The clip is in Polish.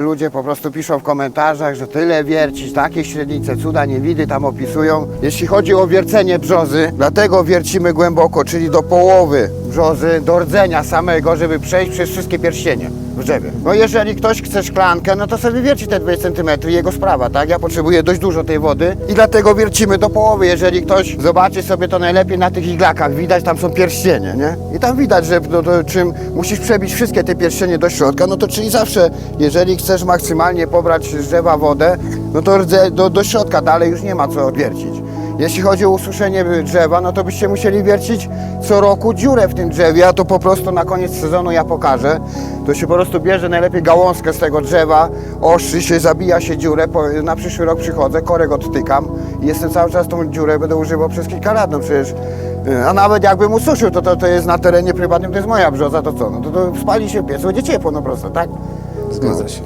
Ludzie po prostu piszą w komentarzach, że tyle wiercić, takie średnice, cuda, niewidy tam opisują. Jeśli chodzi o wiercenie brzozy, dlatego wiercimy głęboko, czyli do połowy brzozy, do rdzenia samego, żeby przejść przez wszystkie pierścienie w. No jeżeli ktoś chce szklankę, no to sobie wierci te 20 cm, jego sprawa, tak? Ja potrzebuję dość dużo tej wody i dlatego wiercimy do połowy. Jeżeli ktoś zobaczy sobie to najlepiej na tych iglakach, widać tam są pierścienie, nie? I tam widać, że no, to, czym musisz przebić wszystkie te pierścienie do środka, no to czyli zawsze, jeżeli chcesz maksymalnie pobrać z drzewa wodę, no to do, do środka dalej już nie ma co odwiercić. Jeśli chodzi o ususzenie drzewa, no to byście musieli wiercić co roku dziurę w tym drzewie, a to po prostu na koniec sezonu ja pokażę. To się po prostu bierze najlepiej gałązkę z tego drzewa, ostrzy się, zabija się dziurę, na przyszły rok przychodzę, korek odtykam i jestem cały czas tą dziurę będę używał przez kilka lat, no przecież y, a nawet jakbym ususzył, to, to to jest na terenie prywatnym, to jest moja brzoza, to co? No to, to spali się piec, będzie ciepło no prosto, tak? Zgadza się.